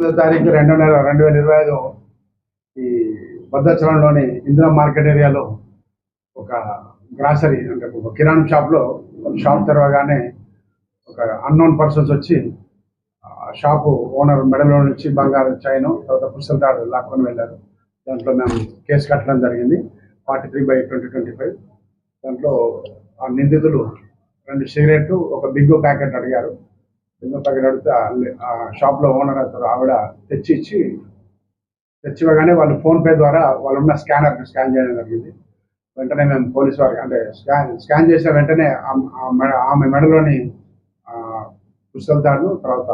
తొమ్మిదో తారీఖు రెండు నెల రెండు వేల ఇరవై ఐదు ఈ భద్రాచలంలోని ఇందిరా మార్కెట్ ఏరియాలో ఒక గ్రాసరీ అంటే ఒక కిరాణం షాప్లో షాప్ తెరవగానే ఒక అన్నోన్ పర్సన్స్ వచ్చి షాపు ఓనర్ మెడలో నుంచి బంగారం చైన్ తర్వాత పుస్తల తాడు లాక్కొని వెళ్ళారు. దాంట్లో మేము కేసు కట్టడం జరిగింది. Forty three by twenty twenty five. దాంట్లో ఆ నిందితులు రెండు సిగరెట్లు ఒక బిగ్గు ప్యాకెట్ అడిగారు. బిగ్ ప్యాకెట్ అడిగితే ఆ- షాప్లో ఓనర్ అతను ఆవిడ తెచ్చి ఇచ్చి తెచ్చివ్వగానే వాళ్ళు ఫోన్పే ద్వారా వాళ్ళు ఉన్న స్కానర్ స్కాన్ చేయడం జరిగింది. వెంటనే మేము పోలీస్ వారికి అంటే స్కాన్ స్కాన్ చేసిన వెంటనే ఆమె- ఆమె మెడలోని పుస్తల తాడును తర్వాత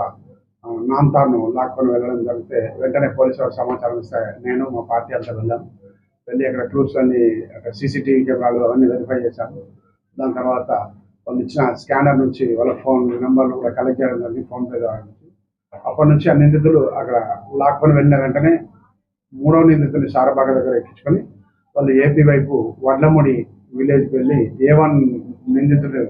నాన్ తాడును లాక్కొని వెళ్ళడం జరిగితే వెంటనే పోలీసు వారికి సమాచారం ఇస్తే నేను మా పార్టీ అంతా వెళ్ళాను వెళ్ళి అక్కడ క్లూస్ అన్ని అక్కడ సీసీటీవీ కెమెరాలు అవన్నీ వెరిఫై చేశాను దాని తర్వాత వాళ్ళు ఇచ్చిన స్కానర్ నుంచి వాళ్ళ ఫోన్ నెంబర్లు కూడా కలెక్ట్ చేయడం జరిగింది ఫోన్పే ద్వారా నుంచి. అప్పటి నుంచి ఆ నిందితులు అక్కడ లాక్కొని వెళ్ళిన వెంటనే మూడో నిందితుని సారబాగ దగ్గర ఎక్కించుకొని వాళ్ళు ఏపీ వైపు వడ్లముడి విలేజ్కి వెళ్ళి ఏ వన్ నిందితుడు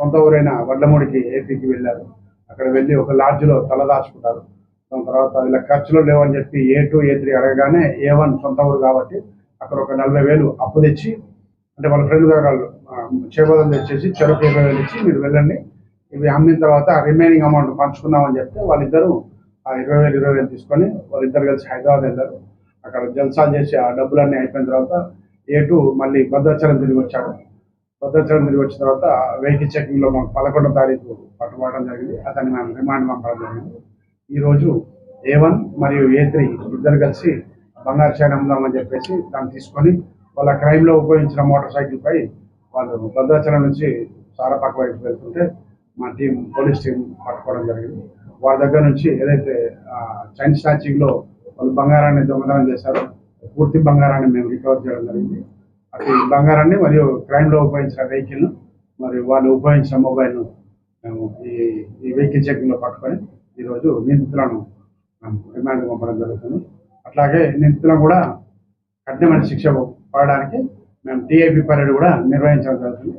సొంత ఊరైన వడ్లముడికి ఏపీకి వెళ్ళారు. అక్కడ వెళ్ళి ఒక లాడ్జ్లో తలదాచుకుంటారు దాని తర్వాత ఇలా ఖర్చులు లేవని చెప్పి ఏ టూ ఏ త్రీ అడగగానే ఏ వన్ సొంత ఊరు కాబట్టి అక్కడ ఒక నలభై వేలు అప్పు తెచ్చి అంటే వాళ్ళ ఫ్రెండ్ దగ్గర చేపదం తెచ్చేసి చెరుకు ఇరవై వేలు ఇచ్చి మీరు వెళ్ళండి. ఇవి అమ్మిన తర్వాత రిమైనింగ్ అమౌంట్ పంచుకుందామని చెప్తే వాళ్ళిద్దరూ ఆ ఇరవై వేలు ఇరవై వేలు తీసుకొని వాళ్ళిద్దరు కలిసి హైదరాబాద్ వెళ్ళారు. అక్కడ జల్సాలు చేసి ఆ డబ్బులన్నీ అయిపోయిన తర్వాత ఏ టూ మళ్ళీ భద్రాచలం తిరిగి వచ్చాడు భద్రాచలం తిరిగి వచ్చిన తర్వాత వెహికల్ చెకింగ్లో మాకు పదకొండో తారీఖు పట్టుబడడం జరిగింది. అతన్ని మేము రిమాండ్ పంపడం జరిగింది. ఈరోజు ఏ వన్ మరియు ఏ త్రీ ఇద్దరు కలిసి బంగారు చైన్ అమ్ముదామని చెప్పేసి దాన్ని తీసుకొని వాళ్ళ క్రైమ్లో ఉపయోగించిన మోటార్ సైకిల్పై వాళ్ళు భద్రాచలం నుంచి సారపాక వైపు వెళ్తుంటే మా టీం పోలీస్ టీం పట్టుకోవడం జరిగింది. వాళ్ళ దగ్గర నుంచి ఏదైతే చైన్ స్టాచింగ్లో వాళ్ళు బంగారాన్ని దొంగతనం చేశారో పూర్తి బంగారాన్ని మేము రికవర్ చేయడం జరిగింది. అటు బంగారాన్ని మరియు క్రైమ్లో ఉపయోగించిన వెహికల్ మరియు వాళ్ళు ఉపయోగించిన మొబైల్ మేము ఈ ఈ వెహికల్ చెక్కింగ్లో పట్టుకొని ఈరోజు నిందితులను రిమాండ్ పంపడం జరుగుతుంది. అట్లాగే నిందితులను కూడా కఠినమైన శిక్ష పడడానికి మేము టీఐపీ పరేడ్ కూడా నిర్వహించడం జరుగుతుంది